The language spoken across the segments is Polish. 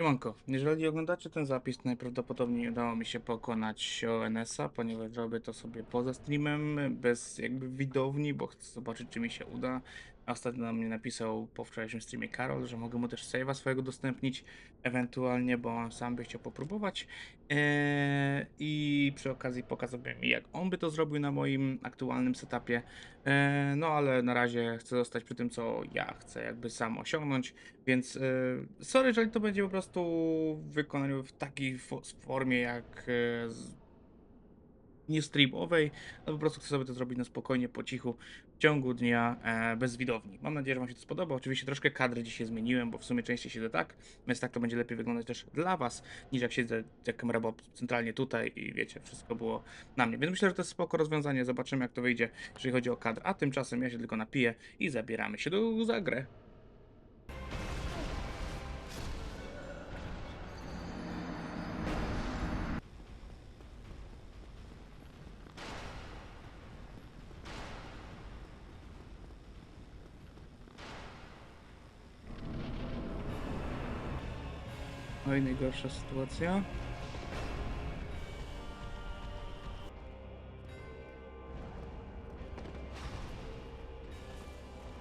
Siemanko, jeżeli oglądacie ten zapis, najprawdopodobniej udało mi się pokonać ONS-a, ponieważ robię to sobie poza streamem, bez jakby widowni, bo chcę zobaczyć, czy mi się uda. Ostatnio na mnie napisał po wczorajszym streamie Karol, że mogę mu też save'a swojego udostępnić, ewentualnie, bo on sam by chciał popróbować. Eee, I przy okazji pokazałbym jak on by to zrobił na moim aktualnym setupie. Eee, no ale na razie chcę zostać przy tym, co ja chcę jakby sam osiągnąć, więc e, sorry, jeżeli to będzie po prostu w wykonaniu w takiej fo- formie jak e, nie streamowej, no po prostu chcę sobie to zrobić na spokojnie, po cichu, w ciągu dnia, e, bez widowni. Mam nadzieję, że Wam się to spodoba. Oczywiście troszkę kadry dzisiaj zmieniłem, bo w sumie częściej siedzę tak, więc tak to będzie lepiej wyglądać też dla Was, niż jak siedzę, jak kamera była centralnie tutaj i wiecie, wszystko było na mnie. Więc myślę, że to jest spoko rozwiązanie, zobaczymy jak to wyjdzie, jeżeli chodzi o kadr. A tymczasem ja się tylko napiję i zabieramy się do za grę. Oj, najgorsza sytuacja.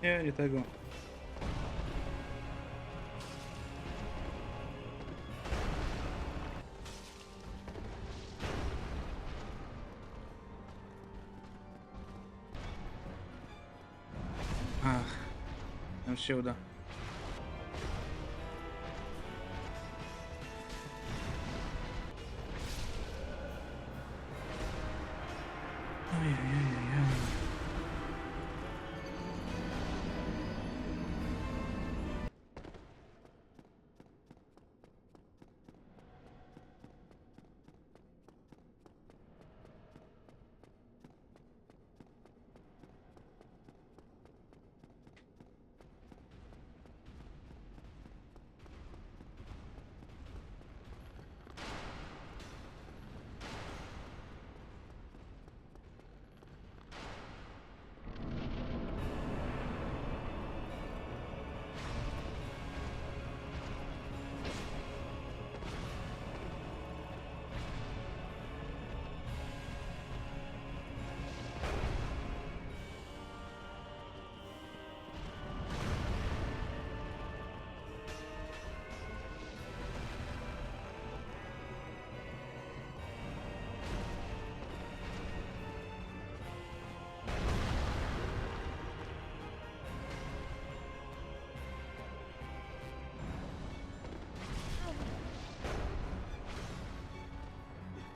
Nie, nie tego. Ach, już się uda. funny.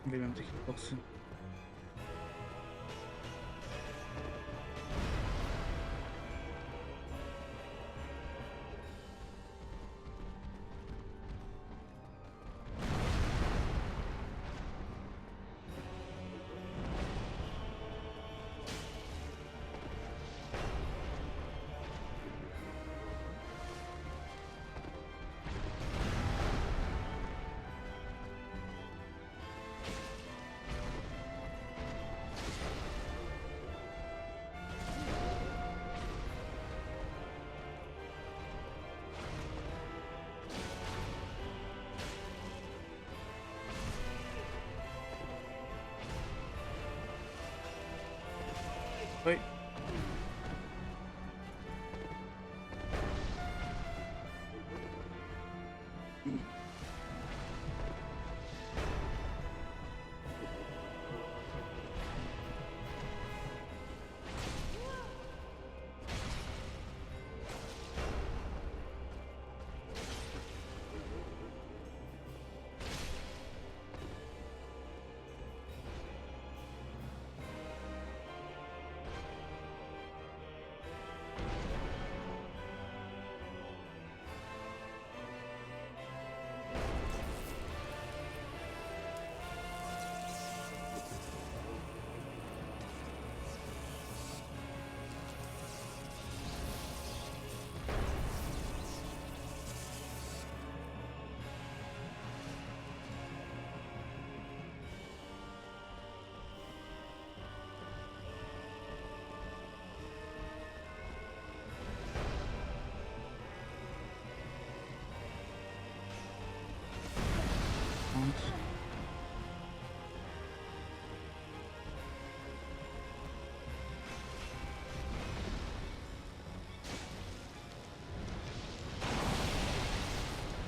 Wir Wählen sich Boxen. Mm-hmm.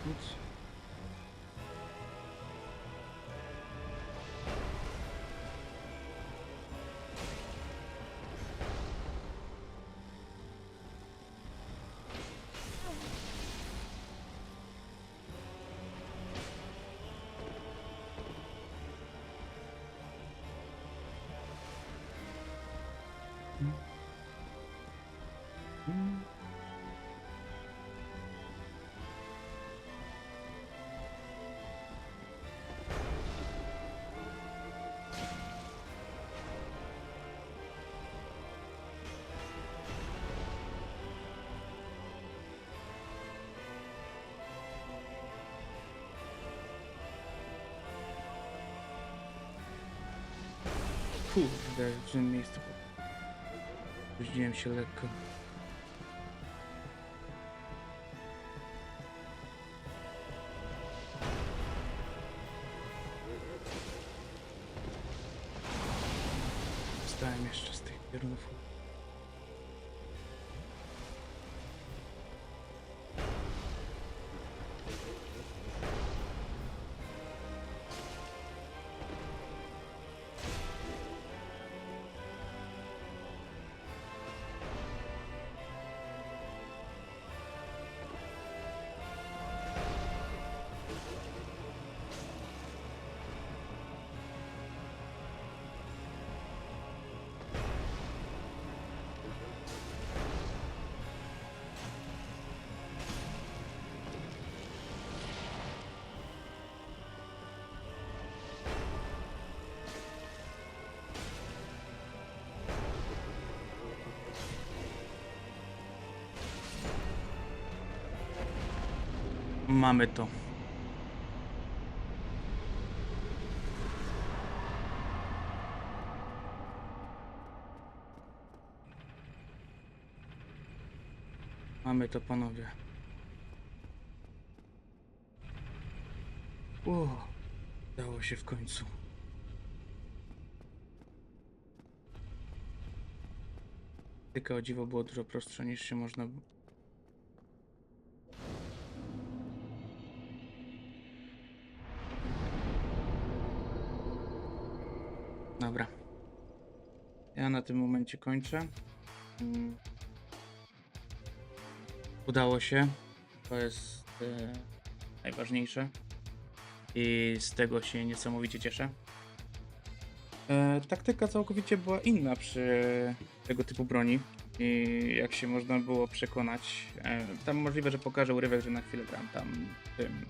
тут Kurde, w tym miejscu. Spóźniłem się lekko. Mamy to. Mamy to, panowie. O, udało się w końcu. Tylko o dziwo było dużo prostsze niż się można Ja na tym momencie kończę. Udało się. To jest e, najważniejsze. I z tego się niesamowicie cieszę. E, taktyka całkowicie była inna przy tego typu broni. I jak się można było przekonać, e, tam możliwe, że pokażę urywek, że na chwilę gram tam tym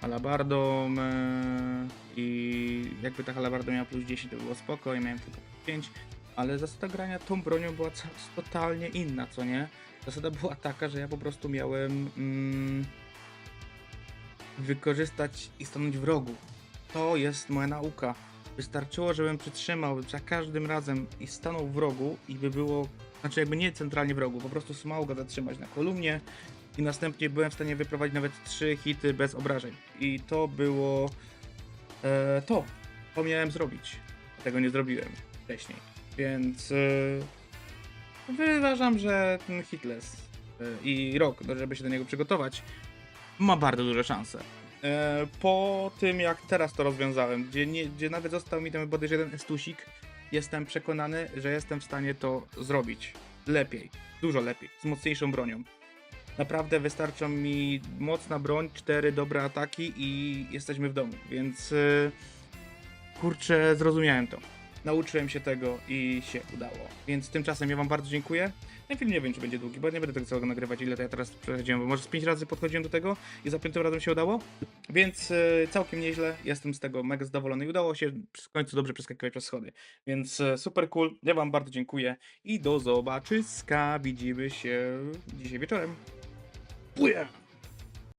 halabardą e, i jakby ta halabarda miała plus 10 to było spoko, ja miałem tylko plus 5, ale zasada grania tą bronią była totalnie inna, co nie? Zasada była taka, że ja po prostu miałem mm, wykorzystać i stanąć w rogu. To jest moja nauka. Wystarczyło, żebym przytrzymał za każdym razem i stanął w rogu i by było, znaczy jakby nie centralnie w rogu, po prostu smał go zatrzymać na kolumnie i następnie byłem w stanie wyprowadzić nawet trzy hity bez obrażeń. I to było e, to. To miałem zrobić. Tego nie zrobiłem wcześniej. Więc e, uważam, że ten hitless e, i rok, żeby się do niego przygotować, ma bardzo duże szanse. E, po tym jak teraz to rozwiązałem, gdzie, nie, gdzie nawet został mi ten bodajże jeden estusik, jestem przekonany, że jestem w stanie to zrobić lepiej, dużo lepiej, z mocniejszą bronią. Naprawdę wystarczą mi mocna broń, cztery dobre ataki i jesteśmy w domu, więc yy, kurczę, zrozumiałem to. Nauczyłem się tego i się udało. Więc tymczasem ja wam bardzo dziękuję. Ten film nie wiem, czy będzie długi, bo nie będę tego całego nagrywać, ile to ja teraz przechodziłem, bo może z pięć razy podchodziłem do tego i za piątym razem się udało. Więc yy, całkiem nieźle, jestem z tego mega zadowolony i udało się w końcu dobrze przeskakiwać przez schody. Więc yy, super cool, ja wam bardzo dziękuję i do zobaczyska. Widzimy się dzisiaj wieczorem. Bujam!